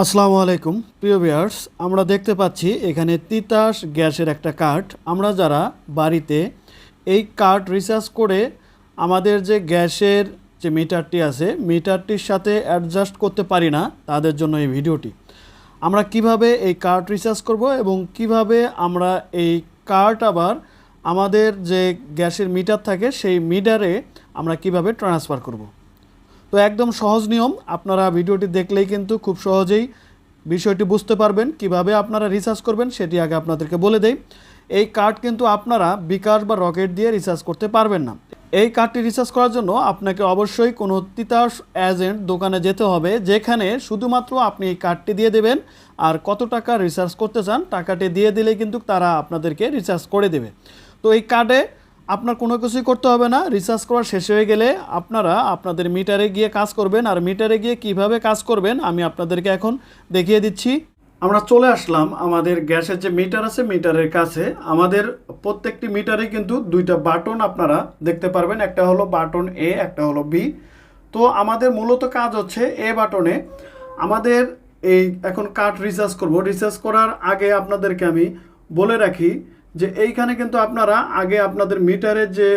আসসালামু আলাইকুম, প্রিয় ভিউয়ার্স। আমরা দেখতে পাচ্ছি এখানে তিতাস গ্যাসের একটা কার্ড। আমরা যারা বাড়িতে এই কার্ড রিচার্জ করে আমাদের যে গ্যাসের যে মিটারটি আছে, মিটারটির সাথে অ্যাডজাস্ট করতে পারি না, তাদের জন্য এই ভিডিওটি। আমরা কীভাবে এই কার্ড রিচার্জ করব এবং কীভাবে আমরা এই কার্ড আবার আমাদের যে গ্যাসের মিটার থাকে, সেই মিটারে আমরা কীভাবে ট্রান্সফার করব? তো একদম সহজ নিয়ম, আপনারা ভিডিওটি দেখলেই কিন্তু খুব সহজেই বিষয়টি বুঝতে পারবেন, কীভাবে আপনারা রিচার্জ করবেন সেটি আগে আপনাদেরকে বলে দেই। এই কার্ড কিন্তু আপনারা বিকাশ বা রকেট দিয়ে রিচার্জ করতে পারবেন না। এই কার্ডটি রিচার্জ করার জন্য আপনাকে অবশ্যই কোনো তিতাস এজেন্ট দোকানে যেতে হবে, যেখানে শুধুমাত্র আপনি এই কার্ডটি দিয়ে দেবেন আর কত টাকা রিচার্জ করতে চান, টাকাটি দিয়ে দিলে কিন্তু তারা আপনাদেরকে রিচার্জ করে দেবে। তো এই কার্ডে আপনার কোনো কিছুই করতে হবে না রিচার্জ করা শেষ হয়ে গেলে আপনারা আপনাদের মিটারে গিয়ে কাজ করবেন। আর মিটারে গিয়ে কীভাবে কাজ করবেন, আমি আপনাদেরকে এখন দেখিয়ে দিচ্ছি। আমরা চলে আসলাম আমাদের গ্যাসের যে মিটার আছে মিটারের কাছে। আমাদের প্রত্যেকটি মিটারে কিন্তু দুইটা বাটন আপনারা দেখতে পারবেন। একটা হলো বাটন এ একটা হলো বি তো আমাদের মূলত কাজ হচ্ছে এ বাটনে আমাদের এই এখন কার্ড রিচার্জ করব। রিচার্জ করার আগে আপনাদেরকে আমি বলে রাখি যে এইখানে কিন্তু আপনারা আগে আপনাদের মিটারের যে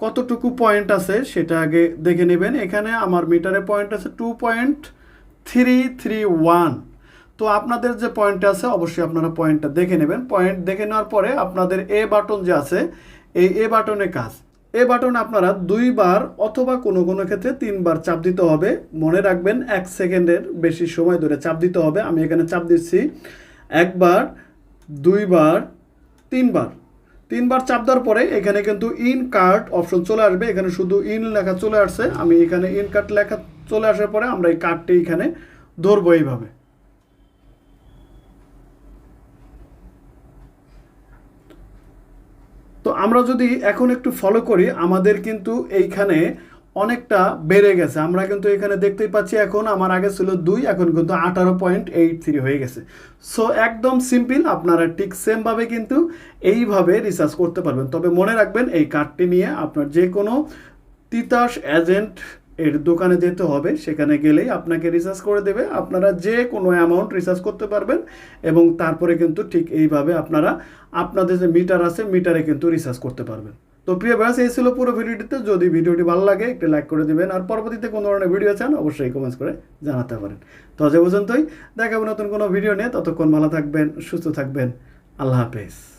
কতটুকু পয়েন্ট আছে সেটা আগে দেখে নেবেন। এখানে আমার মিটারে পয়েন্ট আছে two point three three one তো আপনাদের যে পয়েন্ট আছে অবশ্যই আপনারা পয়েন্টটা দেখে নেবেন। পয়েন্ট দেখে নেওয়ার পরে আপনাদের এ বাটন যে আছে, এই এ বাটনে কাজ। এ বাটন আপনারা দুইবার অথবা কোনো কোনো ক্ষেত্রে তিনবার চাপ দিতে হবে। মনে রাখবেন, এক সেকেন্ডের বেশি সময় ধরে চাপ দিতে হবে। আমি এখানে চাপ দিচ্ছি। একবার, দুইবার তিনবার। তিনবার চাপ দেওয়ার পরে এখানে কিন্তু ইন কার্ড অপশন চলে আসবে। এখানে শুধু ইন লেখা চলে আসছে। আমি এখানে ইন কার্ড লেখা চলে আসার পরে আমরা এই কার্ডটি এখানে ধরবো এইভাবে। তো আমরা যদি এখন একটু ফলো করি, আমাদের কিন্তু এইখানে অনেকটা বেড়ে গেছে। আমরা কিন্তু এখানে দেখতেই পাচ্ছি এখন আমার আগে ছিল দুই, এখন কিন্তু আঠারো পয়েন্ট এইট থ্রি হয়ে গেছে। সো একদম সিম্পল আপনারা ঠিক সেমভাবে কিন্তু এইভাবে রিসার্চ করতে পারবেন। তবে মনে রাখবেন, এই কার্ডটি নিয়ে আপনার যে কোনো তিতাস এজেন্ট এর দোকানে যেতে হবে। সেখানে গেলেই আপনাকে রিচার্জ করে দেবে। আপনারা যে কোনো অ্যামাউন্ট রিচার্জ করতে পারবেন এবং তারপরে কিন্তু ঠিক এইভাবে আপনারা, আপনাদের যে মিটার আছে মিটারে কিন্তু রিচার্জ করতে পারবেন। তো প্রিয় ব্যাস এই ছিল পুরো ভিডিওটিতে যদি ভিডিওটি ভালো লাগে, একটু লাইক করে দিবেন। আর পরবর্তীতে কোনো ধরনের ভিডিও চান, অবশ্যই কমেন্টস করে জানাতে পারেন। তো আজ পর্যন্তই। দেখাবো নতুন কোনো ভিডিও নিয়ে। ততক্ষণ ভালো থাকবেন, সুস্থ থাকবেন। আল্লাহ হাফেজ।